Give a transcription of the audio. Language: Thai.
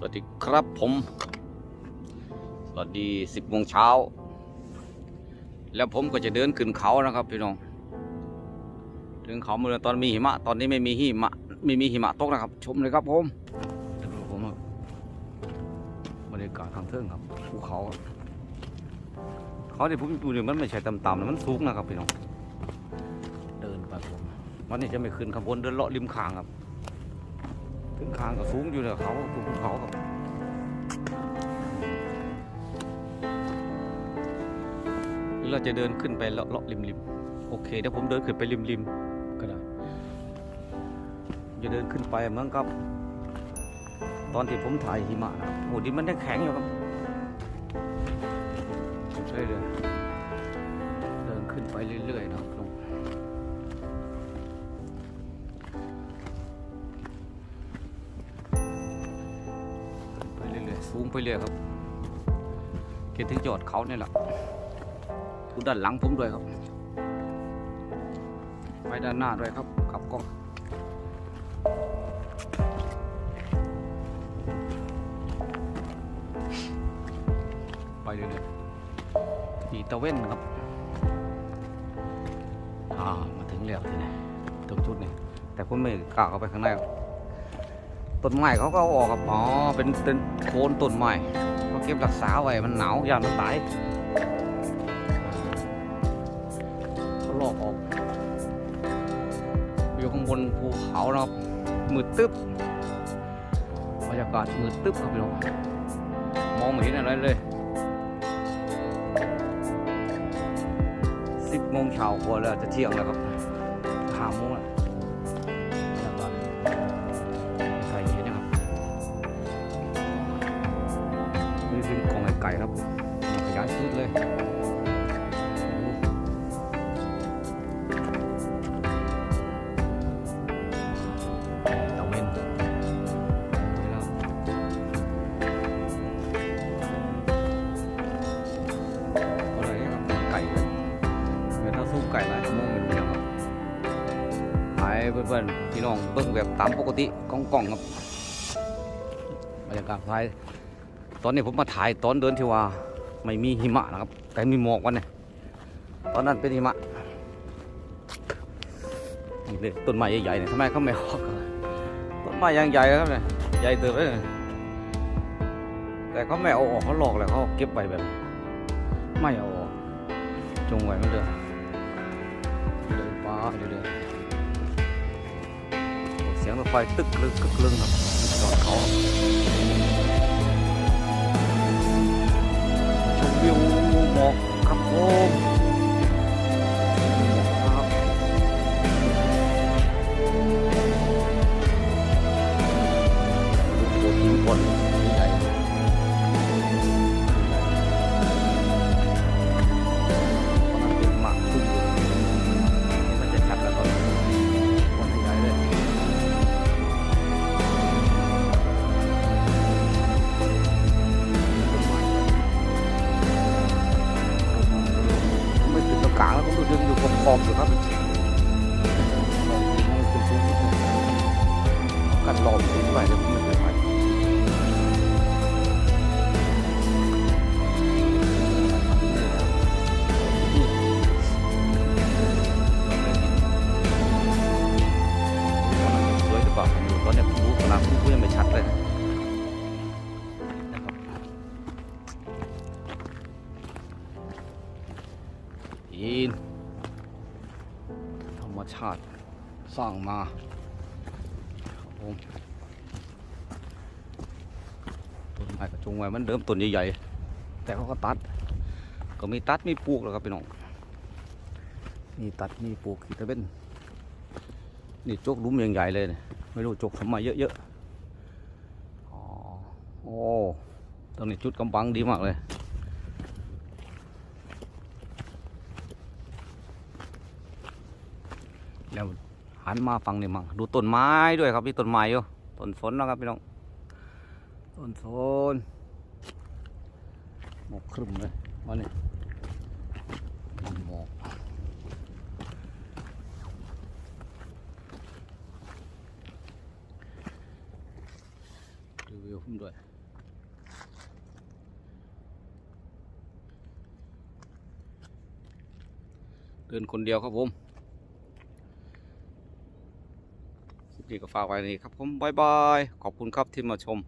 สวัสดีครับผม สวัสดีสิบโมงเช้า แล้วผมก็จะเดินขึ้นเขานะครับพี่น้องเดินเขาเมื่อตอนมีหิมะ ตอนนี้ไม่มีหิมะไม่มีหิมะตกนะครับ ชมเลยครับผมดูผมบรรยากาศทางเทิงครับภูเขาเขาที่ผมอยู่เนี่ยมันไม่ใช่ต่ำๆนะมันสูงนะครับพี่น้องเดินไปผมวันนี้จะไม่ขึ้นข้างบนเดินเลาะริมคางครับ ถึงคางก็สูงอยู่เลยเขาภูเขาครับหรือเราจะเดินขึ้นไปเลาะเลาะริมริมโอเคเดี๋ยวผมเดินขึ้นไปริมริมก็ได้จะเดินขึ้นไปเหมือนกับ ตอนที่ผมถ่ายหิมะนะครับโอ้ดินมันยังแข็งอยู่ครับเรื่อยๆเดินขึ้นไปเรื่อยๆนะครับไปเรื่อย ๆสูงไปเรื่อยครับเกินถึงยอดเขาเนี่ยแหละดูด้านหลังผมด้วยครับ ไปด้านหน้าด้วยครับกลับกล้องไปเรื่อยๆอีตะเว้นครับอ่ามาถึงแล้วทีนี้ตรงจุดนี้แต่ผมไม่กล้าเข้าไปข้างในหรอก ต้นไม้เขาก็เอาออกครับอ๋อเป็นเป็นโคนต้นไม้เขาเก็บรักษาไว้มันหนาวยามมันตายเขาลอกออกอยู่ข้างบนภูเขานะครับมืดตึ๊บบรรยากาศมืดตึ๊บครับพี่น้องมองไม่เห็นอะไรเลยสิบโมงเช้ากว่าแล้วจะเที่ยงแล้วครับห้าโมงแล้ว เลยตะเวนนี่แล้วอะไรครับไก่ครับเดี๋ยวถ้าสู้ไก่หลายชั่วโมงเป็นเดียวครับให้เพื่อนๆพี่น้องเบิ่งแบบตามปกติกล้องๆครับบรรยากาศภายตอนนี้ผมมาถ่ายตอนเดินที่ว่า ไม่มีหิมะนะครับ แต่มีหมอกวันนี้ตอนนั้นเป็นหิมะนี่เลยต้นไม้ใหญ่ๆเนี่ยทำไมเขาไม่ออกต้นไม้ยังใหญ่ครับเนี่ยใหญ่เติบเลยแต่เขาไม่เอาออกเขาหลอกเลยเขาเก็บไว้แบบ ไม่เอาออกจงไว้มันเดิมเดินป้าเรื่อยๆเสียงรถไฟตึกลึกกึกลึงครับจอดเขา ชม กลางแล้วผมดูยังอยู่ขอบๆอยู่ครับกันลอมถึงไปแล้วไม่เคยไปสวยหรือเปล่าผมดูตอนเนี้ยผมรู้ขนาดผมยังไม่ชัดเลยินธรรมชาติสร้างมาครับผมต้นไม้กระจงไว้มันเดิมต้นใหญ่ๆ แต่เขาก็ตัด ก็มีตัดมีปลูกแล้วครับพี่น้อง มีตัดมีปลูกขีตะเบ็นนี่จกลุมใหญ่ๆเลยเนี่ยไม่รู้จกทำไมเยอะๆ อ๋อ โอ้ตรงนี้จุดกำบังดีมากเลย แล้วหันมาฟังนี่มั่งดูต้นไม้ด้วยครับพี่ต้นไม้อยู่ต้นสนนะครับพี่น้องต้นสนหมอกครึมเลยวันนี้หมอกบริววิวผมด้วยเดินคนเดียวครับผม ดีก็ฝากไว้นี่ครับผมบายบาย ขอบคุณครับที่มาชม